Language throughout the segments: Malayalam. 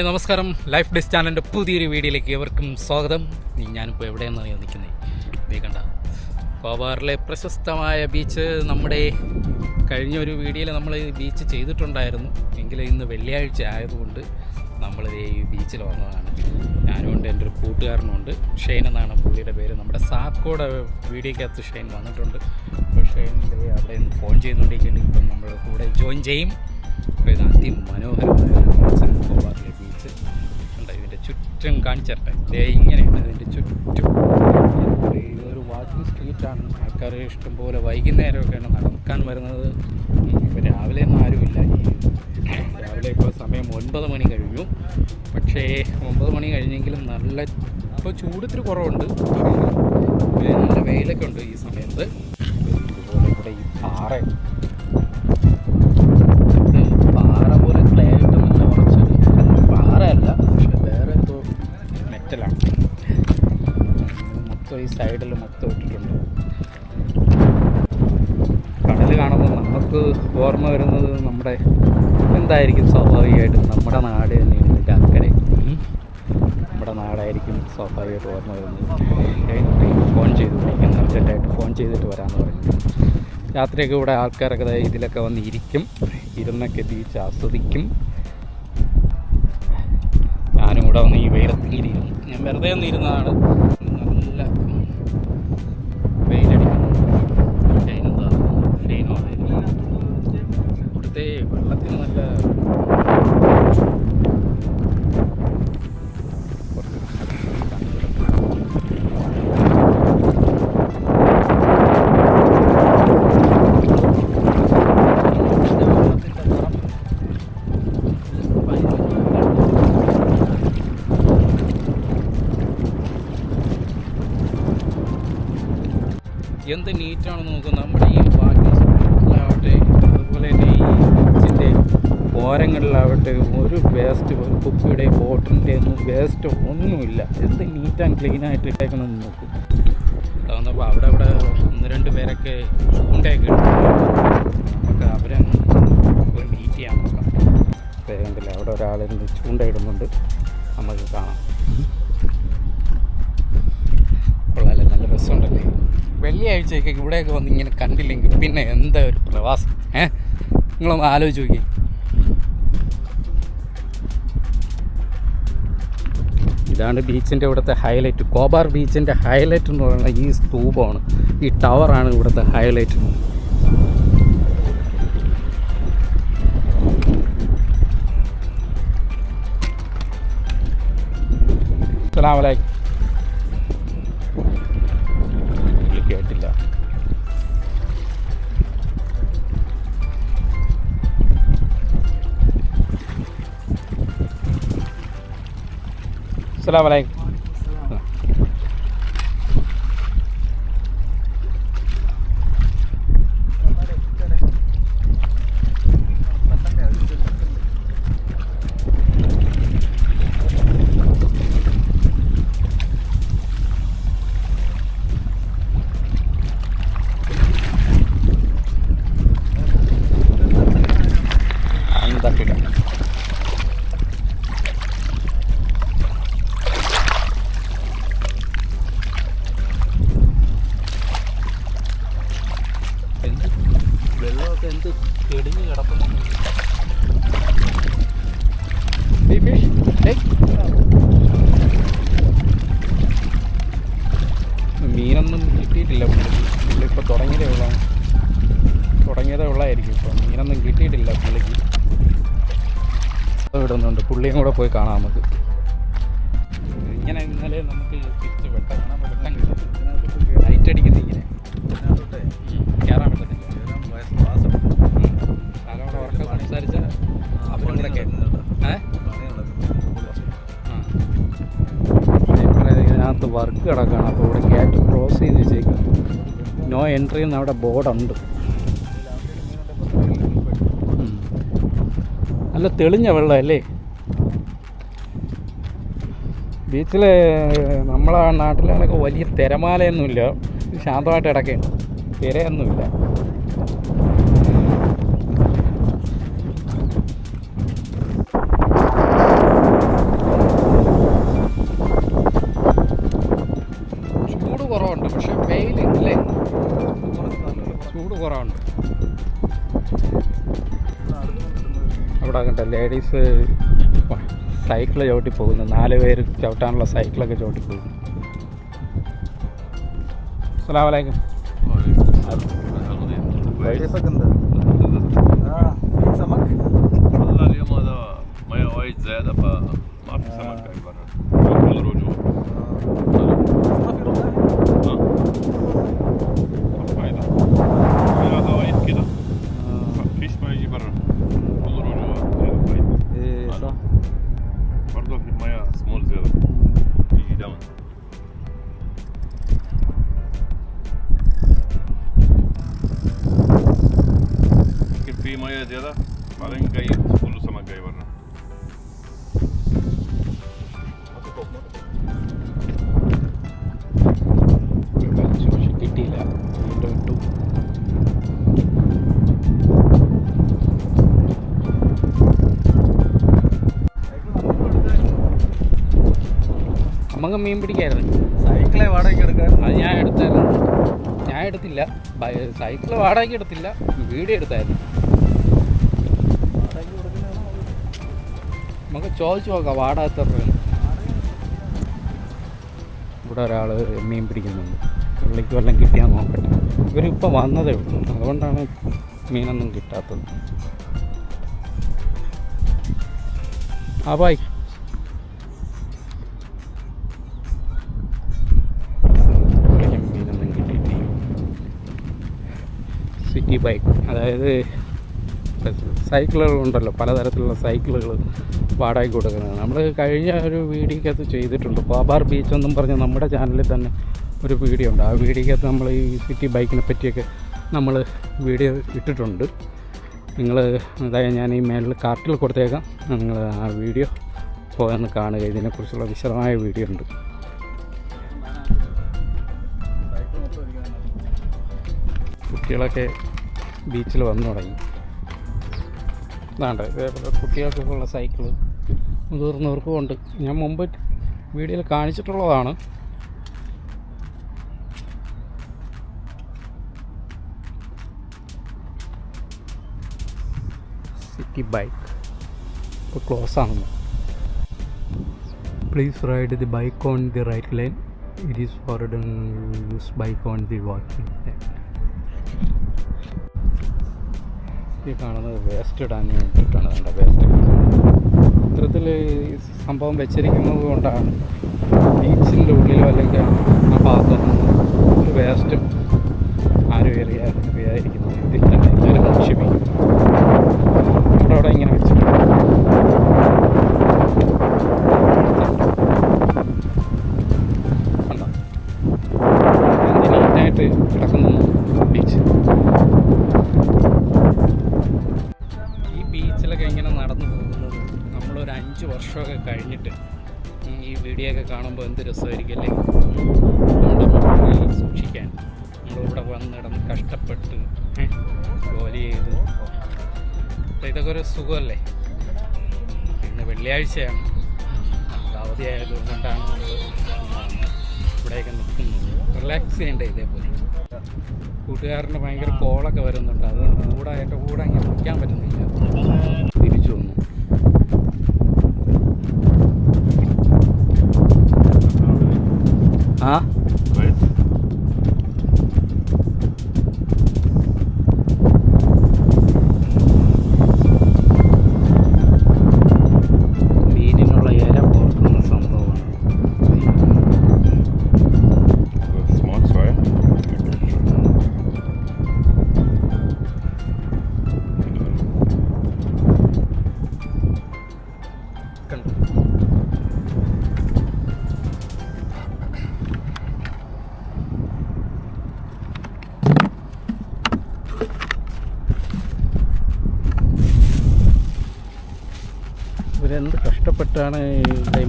ഹായ് നമസ്കാരം. ലൈഫ് ഡിസ് ചാനലിന്റെ പുതിയൊരു വീഡിയോയിലേക്ക് ഏവർക്കും സ്വാഗതം. ഞാനിപ്പോൾ എവിടെയെന്ന് അറിയാൻ നിൽക്കുന്നത് വേഗണ്ട കോവാറിലെ പ്രശസ്തമായ ബീച്ച് നമ്മുടെ കഴിഞ്ഞ ഒരു വീഡിയോയിൽ നമ്മൾ ഈ ബീച്ച് ചെയ്തിട്ടുണ്ടായിരുന്നു. എങ്കിലും ഇന്ന് വെള്ളിയാഴ്ച ആയതുകൊണ്ട് നമ്മൾ ഈ ബീച്ചിൽ വന്നതാണ്. ഞാനും ഉണ്ട് എന്റെ ഒരു കൂട്ടുകാരനുണ്ട്. ഷെയ്ൻ എന്നാണ് പുള്ളിയുടെ പേര്. നമ്മുടെ സാക്കോടെ വീഡിയോക്കകത്ത് ഷെയ്ൻ വന്നിട്ടുണ്ട്. അപ്പോൾ ഷെയ്ൻ ദേ അവിടെ നിന്ന് ഫോൺ ചെയ്യുന്നുണ്ടെങ്കിൽ ഇപ്പം നമ്മൾ കൂടെ ജോയിൻ ചെയ്യും. അപ്പോൾ ഇത് അതിമനോഹരമായ ബീച്ച് ചുറ്റും കാണിച്ചിട്ടെ ദേ ഇങ്ങനെയാണ് ഇതിന്റെ ചുറ്റും. ഇതൊരു വാക്കിംഗ് സ്ട്രീറ്റാണ് ആൾക്കാർ ഇഷ്ടംപോലെ വൈകുന്നേരമൊക്കെയാണ് നടക്കാൻ വരുന്നത്. ഇപ്പോൾ രാവിലെ ഒന്നും ആരുമില്ല രാവിലെ ഇപ്പോൾ സമയം ഒൻപത് മണി കഴിഞ്ഞു. പക്ഷേ ഒമ്പത് മണി കഴിഞ്ഞെങ്കിലും നല്ല ഇപ്പോൾ ചൂടത്തിന് കുറവുണ്ട്. നല്ല വെയിലൊക്കെ ഉണ്ട് ഈ സമയത്ത്. ഇവിടെ ഈ പാറ സൈഡിൽ മൊത്തം ഇട്ടിട്ടുണ്ട്. കടൽ കാണുമ്പോൾ നമുക്ക് ഓർമ്മ വരുന്നത് നമ്മുടെ എന്തായിരിക്കും സ്വാഭാവികമായിട്ടും നമ്മുടെ നാട് തന്നെയാണ് ഇതിന്റെ അക്കരെ. നമ്മുടെ നാടായിരിക്കും സ്വാഭാവികമായിട്ട് ഓർമ്മ വരുന്നത്. ഫോൺ ചെയ്തു. വിളിക്കും അർജന്റായിട്ട് ഫോൺ ചെയ്തിട്ട് വരാമെന്ന് പറഞ്ഞു രാത്രിയൊക്കെ ഇവിടെ ആൾക്കാരൊക്കെ ഇതിലൊക്കെ വന്ന് ഇരിക്കും ഇരുന്നൊക്കെ ബീച്ച് ആസ്വദിക്കും. ഞാനും ഇവിടെ വന്ന് ഈ വെയിലത്തിങ്ങനെ ഇരുന്നു ഞാൻ വെറുതെ ഒന്നിരുന്നതാണ് നല്ല എന്ത് നീറ്റാണെന്ന് നോക്കുക നമ്മുടെ ഈ വാക്കിലാവട്ടെ അതുപോലെ തന്നെ ഈ ബീച്ചിന്റെ ഓരങ്ങളിലാവട്ടെ ഒരു വേസ്റ്റ് ഒരു കുപ്പിയുടെ ബോട്ടിന്റെ ഒന്നും വേസ്റ്റ് ഒന്നുമില്ല. എന്ത് നീറ്റ് ആൻഡ് ക്ലീൻ ആയിട്ട് ഇട്ടേക്കണമെന്ന് നോക്കും. വന്നപ്പോൾ അവിടെ അവിടെ ഒന്ന് രണ്ട് പേരൊക്കെ ചൂണ്ടയൊക്കെ നമുക്ക് അവരെ നീറ്റ് ചെയ്യാൻ നോക്കാം. അവിടെ ഒരാളിരുന്ന് ചൂണ്ടയിടുന്നുണ്ട് നമുക്ക് വെള്ളിയാഴ്ചയൊക്കെ ഇവിടെയൊക്കെ വന്ന് ഇങ്ങനെ കണ്ടില്ലെങ്കിൽ പിന്നെ എന്താ ഒരു പ്രവാസം? ഏ? നിങ്ങളൊന്ന് ആലോചിച്ച് നോക്കി. ഇതാണ് ബീച്ചിന്റെ ഇവിടുത്തെ ഹൈലൈറ്റ് കോബാർ ബീച്ചിന്റെ ഹൈലൈറ്റ് എന്ന് പറയുന്നത് ഈ സ്തൂപമാണ്. ഈ ടവറാണ് ഇവിടുത്തെ ഹൈലൈറ്റ് അസ്സലാമലൈക്കും สลามอะไร എന്ത് തെളിഞ്ഞ് കിടക്കുന്നു. മീനൊന്നും കിട്ടിയിട്ടില്ല പുള്ളിക്ക് പുള്ളി ഇപ്പോൾ തുടങ്ങിയതേ ഉള്ളൂ. തുടങ്ങിയതേ ഉള്ളായിരിക്കും ഇപ്പോൾ മീനൊന്നും കിട്ടിയിട്ടില്ല പുള്ളിക്ക്. വിടുന്നുണ്ട് പുള്ളിയും കൂടെ പോയി കാണാം നമുക്ക്. ഇങ്ങനെ ഇന്നലെ നമുക്ക് എൻട്രി എന്ന് അവിടെ ബോർഡുണ്ട്. നല്ല തെളിഞ്ഞ വെള്ളമല്ലേ? ബീച്ചിൽ നമ്മളെ നാട്ടിലാണെങ്കിൽ വലിയ തിരമാലയൊന്നുമില്ല. ശാന്തമായിട്ട് കിടക്കുകയാണ് തിരയൊന്നുമില്ല. ലേഡീസ് സൈക്കിൾ ചവിട്ടി പോകുന്നു നാല് പേര് ചവിട്ടാനുള്ള സൈക്കിളൊക്കെ ചവിട്ടി പോകുന്നു അസ്സാം വലൈക്കും كيفك انت؟ اه في سمك؟ والله اليوم هذا مياه وايد زيادة فما في سمك هاي برا كل رجوع Parang gay, pulo sa mga gay warna. മീൻ പിടിക്കായിരുന്നു. സൈക്കിളെ വാടകയ്ക്ക് എടുക്കാൻ. അത് ഞാൻ എടുത്തായിരുന്നു. ഞാൻ എടുത്തില്ല. സൈക്കിൾ വാടകയ്ക്ക് എടുത്തില്ല. വീട് എടുത്തായിരുന്നു. നമുക്ക് ചോദിച്ചു നോക്കാം വാടക എത്ര രൂപയാണ് ഇവിടെ ഒരാൾ മീൻ പിടിക്കുന്നുണ്ട്. പുള്ളിക്ക് വല്ലതും കിട്ടിയാൽ നോക്കട്ടെ. ഇവരിപ്പോൾ വന്നതേ ഉള്ളൂ. അതുകൊണ്ടാണ് മീനൊന്നും കിട്ടാത്തത്. ആ ബായ് മീനൊന്നും കിട്ടിയിട്ടില്ല. സിറ്റി ബൈക്ക് അതായത് സൈക്കിളുകൾ ഉണ്ടല്ലോ പലതരത്തിലുള്ള സൈക്കിളുകൾ വാടകയ്ക്ക് കൊടുക്കുന്നത് നമ്മൾ കഴിഞ്ഞ ഒരു വീഡിയോക്കകത്ത് ചെയ്തിട്ടുണ്ട്. പാബാർ ബീച്ച് എന്നും പറഞ്ഞ് നമ്മുടെ ചാനലിൽ തന്നെ ഒരു വീഡിയോ ഉണ്ട്. ആ വീഡിയോക്കകത്ത് നമ്മൾ ഈ സിറ്റി ബൈക്കിനെ പറ്റിയൊക്കെ നമ്മൾ വീഡിയോ ഇട്ടിട്ടുണ്ട്. നിങ്ങൾ അതായത് ഞാൻ ഈ മേളിൽ കാർട്ടിൽ കൊടുത്തേക്കാം. നിങ്ങൾ ആ വീഡിയോ പോയെന്ന് കാണുക. ഇതിനെക്കുറിച്ചുള്ള വിശദമായ വീഡിയോ ഉണ്ട്. കുട്ടികളൊക്കെ ബീച്ചിൽ വന്നു തുടങ്ങി. ഇതാണ്ട് കുട്ടികൾക്കൊക്കെ ഉള്ള സൈക്കിൾ. മുതിർന്നവർക്കും ഉണ്ട്. ഞാൻ മുമ്പ് വീഡിയോയിൽ കാണിച്ചിട്ടുള്ളതാണ്. City bike. ഇപ്പോൾ ക്ലോസ് ആണെന്ന്. Please ride the bike on the right line it is for use bike on the walking ഈ കാണുന്നത് വേസ്റ്റ് ഇടാൻ വേണ്ടിയിട്ടാണ്. വേണ്ട വേസ്റ്റ് ഇത്തരത്തിൽ സംഭവം വെച്ചിരിക്കുന്നത് കൊണ്ടാണ് ബീച്ചിന്റെ ഉള്ളിലോ അല്ലെങ്കിൽ ആ ഭാഗത്തൊന്നും ഒരു വേസ്റ്റും ആരും എറിയാ എറിയാതിരിക്കുന്നത് ഇതിൽ തന്നെ എല്ലാവരും ക്ഷമിക്കും അവിടെ ഇങ്ങനെ വെച്ചിട്ടുണ്ട്. വർഷമൊക്കെ കഴിഞ്ഞിട്ട് ഈ വീഡിയോ ഒക്കെ കാണുമ്പോൾ എന്ത് രസമായിരിക്കും അല്ലേ? നമ്മുടെ മെമ്മറി സൂക്ഷിക്കാൻ. നമ്മളിവിടെ വന്ന് കിടന്ന് കഷ്ടപ്പെട്ട് ജോലി ചെയ്ത്. ഇതൊക്കെ ഒരു സുഖമല്ലേ? ഇന്ന് വെള്ളിയാഴ്ചയാണ്. നമുക്ക് അവധിയായത് കൊണ്ടാണ് നമ്മൾ വന്ന് ഇവിടെയൊക്കെ നിൽക്കുന്നത്. റിലാക്സ് ചെയ്യണ്ടേ ഇതേപോലെ? കൂട്ടുകാരന് ഭയങ്കര കോളൊക്കെ വരുന്നുണ്ട്. അതുകൊണ്ട് കൂടെ എന്റെ കൂടെ അങ്ങനെ നിൽക്കാൻ പറ്റുന്നില്ല. തിരിച്ചു വന്നു. ആ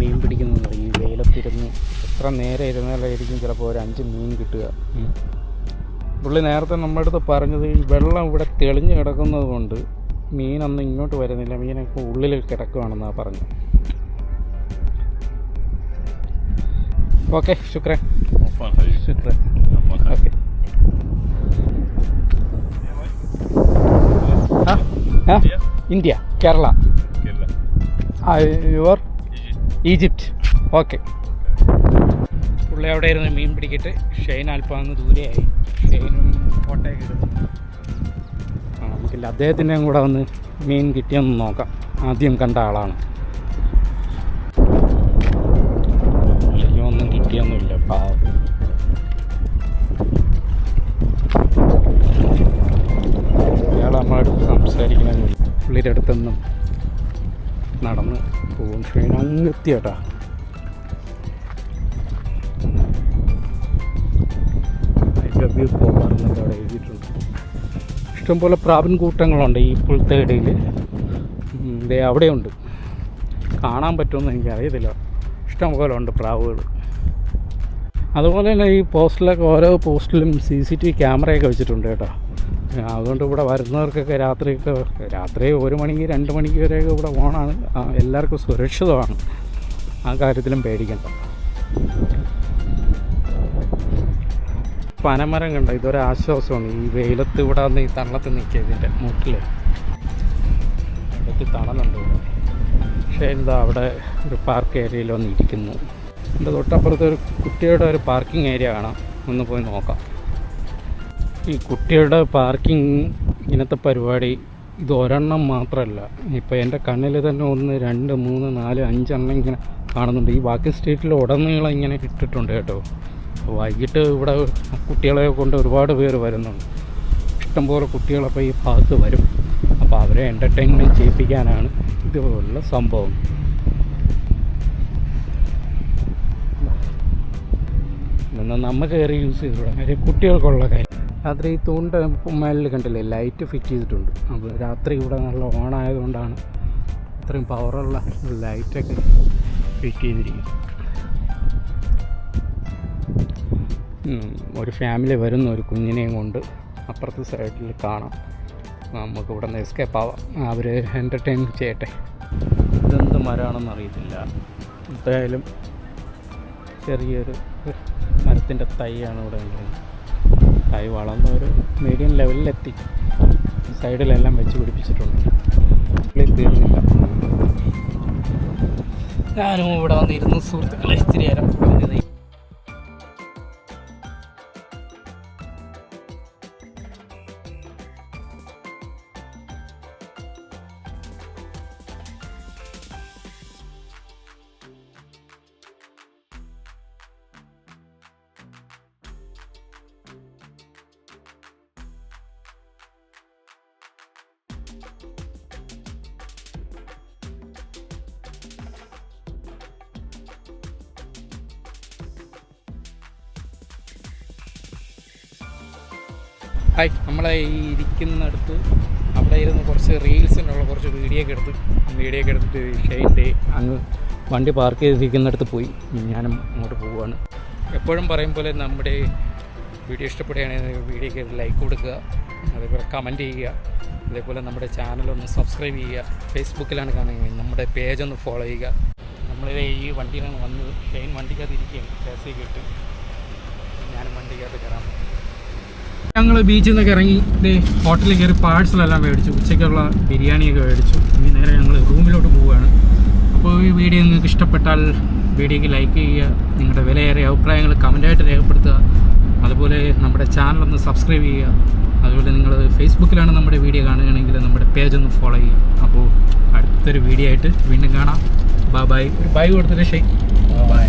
മീൻ പിടിക്കുന്നു പറയും വെയിലത്തിരുന്ന് എത്ര നേരം ഇരുന്നാലായിരിക്കും ചിലപ്പോൾ ഒരു അഞ്ച് മീൻ കിട്ടുക. പുള്ളി നേരത്തെ നമ്മുടെ അടുത്ത് പറഞ്ഞത് ഈ വെള്ളം ഇവിടെ തെളിഞ്ഞു കിടക്കുന്നത് കൊണ്ട് മീനൊന്നും ഇങ്ങോട്ട് വരുന്നില്ല. മീനൊക്കെ ഉള്ളിൽ കിടക്കുകയാണെന്നാണ് പറഞ്ഞത്. ഓക്കെ ശുക്രൻ ശുക്രൻ okay. India Kerala. Your? Egypt. Okay. പുള്ളി അവിടെ ഇരുന്ന് മീൻ പിടിക്കിട്ട്. ഷെയ്ൻ അല്പം ദൂരെയായി. ഷെയ്നും ഫോട്ടോയൊക്കെ എടുത്തു ആ നമുക്കില്ല. അദ്ദേഹത്തിന്റെയും കൂടെ ഒന്ന് മീൻ കിട്ടിയെന്ന് നോക്കാം. ആദ്യം കണ്ട ആളാണ്. ഒന്നും കിട്ടിയൊന്നുമില്ല. പാവം. ഇയാൾ നമ്മളടുത്ത് സംസാരിക്കണമെന്നില്ല. പുള്ളിയുടെ അടുത്തൊന്നും നടന്ന് പോകും. ട്രെയിൻ അങ്ങ് എത്തി കേട്ടാ ഇഷ്ടംപോലെ പ്രാപിൻ കൂട്ടങ്ങളുണ്ട് ഈ പുൽത്തേടിയിൽ ദേ അവിടെയുണ്ട്. കാണാൻ പറ്റുമെന്ന് എനിക്കറിയത്തില്ല. ഇഷ്ടംപോലെ ഉണ്ട് പ്രാവുകൾ അതുപോലെ തന്നെ ഈ പോസ്റ്റിലൊക്കെ ഓരോ പോസ്റ്റിലും സി സി ടി ക്യാമറയൊക്കെ വെച്ചിട്ടുണ്ട് കേട്ടോ. അതുകൊണ്ട് ഇവിടെ വരുന്നവർക്കൊക്കെ രാത്രിയൊക്കെ രാത്രി ഒരു മണിക്ക് രണ്ട് മണിക്ക് വരെയൊക്കെ ഇവിടെ ഓണാണ്. എല്ലാവർക്കും സുരക്ഷിതമാണ്. ആ കാര്യത്തിലും പേടിക്കണ്ട. പനമരം കണ്ട? ഇതൊരു ആശ്വാസമാണ്. ഈ വെയിലത്ത് ഇവിടെ വന്ന് ഈ തണലത്ത് നിൽക്കുക ഇതിന്റെ മുട്ടിൽ ഇടയ്ക്ക് തണലുണ്ട് പക്ഷേ എന്താ അവിടെ ഒരു പാർക്ക് ഏരിയയിൽ വന്ന് ഇരിക്കുന്നു. എന്റെ തൊട്ടപ്പുറത്ത് ഒരു കുട്ടിയുടെ ഒരു പാർക്കിംഗ് ഏരിയ കാണാം. ഒന്ന് പോയി നോക്കാം. ഈ കുട്ടിയുടെ പാർക്കിംഗ് ഇങ്ങനത്തെ പരിപാടി ഇത് ഒരെണ്ണം മാത്രമല്ല ഇപ്പോൾ എന്റെ കണ്ണിൽ തന്നെ ഒന്ന് രണ്ട് മൂന്ന് നാല് അഞ്ചെണ്ണം ഇങ്ങനെ കാണുന്നുണ്ട്. ഈ ബാക്കി സ്റ്റേറ്റിൽ ഉടനീളം ഇങ്ങനെ ഇട്ടിട്ടുണ്ട് കേട്ടോ. വൈകിട്ട് ഇവിടെ കുട്ടികളെ കൊണ്ട് ഒരുപാട് പേര് വരുന്നുണ്ട്. ഇഷ്ടംപോലെ കുട്ടികളപ്പോൾ ഈ ഭാഗത്ത് വരും. അപ്പോൾ അവരെ എന്റർടൈൻമെന്റ് ചെയ്യിപ്പിക്കാനാണ് ഇതുപോലുള്ള സംഭവം. ഇതൊന്നും നമ്മൾ കയറി യൂസ് ചെയ്തുകൂടാ കാര്യം കുട്ടികൾക്കുള്ള കാര്യം. രാത്രി ഈ തൂണ്ട മേലിൽ കണ്ടില്ലേ ലൈറ്റ് ഫിറ്റ് ചെയ്തിട്ടുണ്ട്. അപ്പോൾ രാത്രി ഇവിടെ നല്ല ഓൺ ആയതുകൊണ്ടാണ് ഇത്രയും പവറുള്ള ലൈറ്റൊക്കെ ഫിറ്റ് ചെയ്തിരിക്കുന്നത്. ഒരു ഫാമിലി വരുന്ന ഒരു കുഞ്ഞിനെയും കൊണ്ട് അപ്പുറത്തെ സൈഡിൽ കാണാം. നമുക്ക് ഇവിടെ നിന്ന് എസ്കേപ്പ് ആവാം. അവർ എന്റർടൈൻ ചെയ്യട്ടെ. ഇതെന്ത് മരമാണെന്ന് അറിയത്തില്ല. എന്തായാലും ചെറിയൊരു മരത്തിന്റെ തൈയാണ് ഇവിടെ നിൽക്കുന്നത് തൈ വളർന്ന ഒരു മീഡിയം ലെവലിലെത്തി സൈഡിലെല്ലാം വെച്ച് പിടിപ്പിച്ചിട്ടുണ്ട്. തീർന്നില്ല. ഞാനും ഇവിടെ വന്നിരുന്നു സുഹൃത്തുക്കളെ ഇത്തിരി നേരം. പറഞ്ഞത് ഹായ് നമ്മളെ ഈ ഇരിക്കുന്നിടത്ത് അവിടെ ഇരുന്ന് കുറച്ച് റീൽസിനുള്ള കുറച്ച് വീഡിയോ ഒക്കെ എടുത്ത്. വീഡിയോ ഒക്കെ എടുത്തിട്ട് ഷെയ്ന്റെ അങ്ങ് വണ്ടി പാർക്ക് ചെയ്തിരിക്കുന്നിടത്ത് പോയി. ഞാനും അങ്ങോട്ട് പോവുകയാണ് എപ്പോഴും പറയും പോലെ നമ്മുടെ വീഡിയോ ഇഷ്ടപ്പെടുകയാണെങ്കിൽ വീഡിയോക്ക് ലൈക്ക് കൊടുക്കുക. അതേപോലെ കമന്റ് ചെയ്യുക. അതേപോലെ നമ്മുടെ ചാനലൊന്ന് സബ്സ്ക്രൈബ് ചെയ്യുക. ഫേസ്ബുക്കിലാണ് കാണുന്നത്. നമ്മുടെ പേജ് ഒന്ന് ഫോളോ ചെയ്യുക. നമ്മളിത് ഈ വണ്ടിയിലാണ് വന്നത് ഷെയിൻ വണ്ടിക്കകത്ത് ഇരിക്കുകയാണ്. ടാക്സിയൊക്കെ കിട്ടും ഞാനും വണ്ടിക്കകത്ത് കയറാൻ ഞങ്ങൾ ബീച്ചിൽ നിന്നൊക്കെ ഇറങ്ങി ദേ ഹോട്ടലിൽ കയറി പാഴ്സലെല്ലാം മേടിച്ചു. ഉച്ചയ്ക്കുള്ള ബിരിയാണിയൊക്കെ മേടിച്ചു. ഇനി നേരെ ഞങ്ങൾ റൂമിലോട്ട് പോവുകയാണ്. അപ്പോൾ ഈ വീഡിയോ നിങ്ങൾക്ക് ഇഷ്ടപ്പെട്ടാൽ വീഡിയോക്ക് ലൈക്ക് ചെയ്യുക നിങ്ങളുടെ വിലയേറിയ അഭിപ്രായങ്ങൾ കമന്റായിട്ട് രേഖപ്പെടുത്തുക. അതുപോലെ നമ്മുടെ ചാനലൊന്ന് സബ്സ്ക്രൈബ് ചെയ്യുക. അതുപോലെ നിങ്ങൾ ഫേസ്ബുക്കിലാണ് നമ്മുടെ വീഡിയോ കാണുകയാണെങ്കിൽ നമ്മുടെ പേജ് ഒന്ന് ഫോളോ ചെയ്യുക. അപ്പോൾ അടുത്തൊരു വീഡിയോ ആയിട്ട് വീണ്ടും കാണാം. ബൈ ബൈ ഒരു ബൈ കൊടുത്തിട്ട് ഷെയ് ബൈ